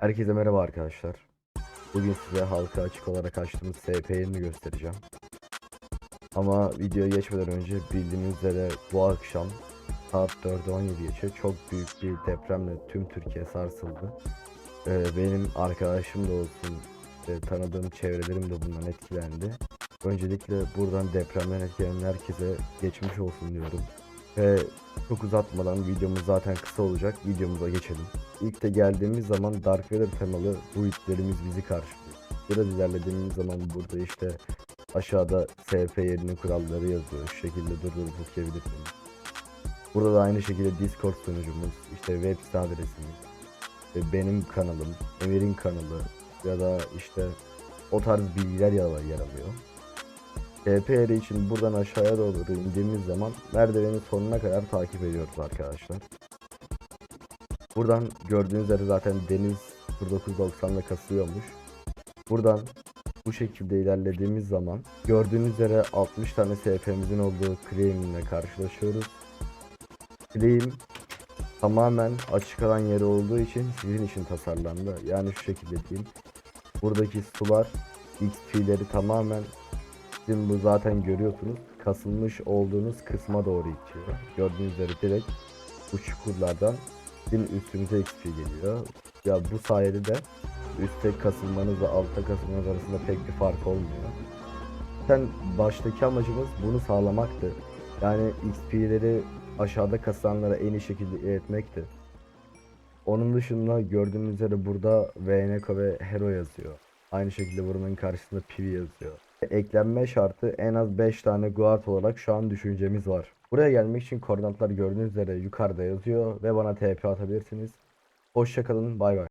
Herkese merhaba arkadaşlar. Bugün size halka açık olarak açtığımız SP'ni göstereceğim. Ama videoya geçmeden önce bildiğiniz üzere bu akşam saat 4'e 17 geçe çok büyük bir depremle tüm Türkiye sarsıldı. Ee, benim arkadaşım da olsun, işte tanıdığım çevrelerim de bundan etkilendi. Öncelikle buradan depremden etkilenen herkese geçmiş olsun diyorum. Ve çok uzatmadan videomuz zaten kısa olacak. Videomuza geçelim. İlk de geldiğimiz zaman Dark Vader temalı bu itlerimiz bizi karşılıyor. Biraz ilerlediğimiz zaman burada işte aşağıda SP yerinin kuralları yazıyor. Şu şekilde durdurup okuyabilirsiniz. Burada da aynı şekilde Discord sunucumuz, işte web site adresimiz, benim kanalım, Emir'in kanalı ya da işte o tarz bilgiler yer yer alıyor. TPR için buradan aşağıya doğru indiğimiz zaman merdivenin sonuna kadar takip ediyoruz arkadaşlar. Buradan gördüğünüz üzere zaten deniz 0990'da kasıyormuş. Buradan bu şekilde ilerlediğimiz zaman gördüğünüz üzere 60 tane SP'mizin olduğu claim ile karşılaşıyoruz. Claim tamamen açık alan yeri olduğu için sizin için tasarlandı. Yani şu şekilde diyeyim. Buradaki sular XP'leri tamamen sizin bu zaten görüyorsunuz kasılmış olduğunuz kısma doğru itiyor. Gördüğünüz üzere direkt bu çukurlardan sizin üstünüze XP geliyor. Ya bu sayede de üstte kasılmanızla altta kasılmanız arasında pek bir fark olmuyor. Zaten baştaki amacımız bunu sağlamaktı. Yani XP'leri aşağıda kasılanlara en iyi şekilde iletmekti. Onun dışında gördüğünüz üzere burada VNK ve Hero yazıyor. Aynı şekilde buranın karşısında PV yazıyor. Eklenme şartı en az 5 tane guard olarak şu an düşüncemiz var. Buraya gelmek için koordinatlar gördüğünüz üzere yukarıda yazıyor ve bana TP atabilirsiniz. Hoşçakalın bay bay.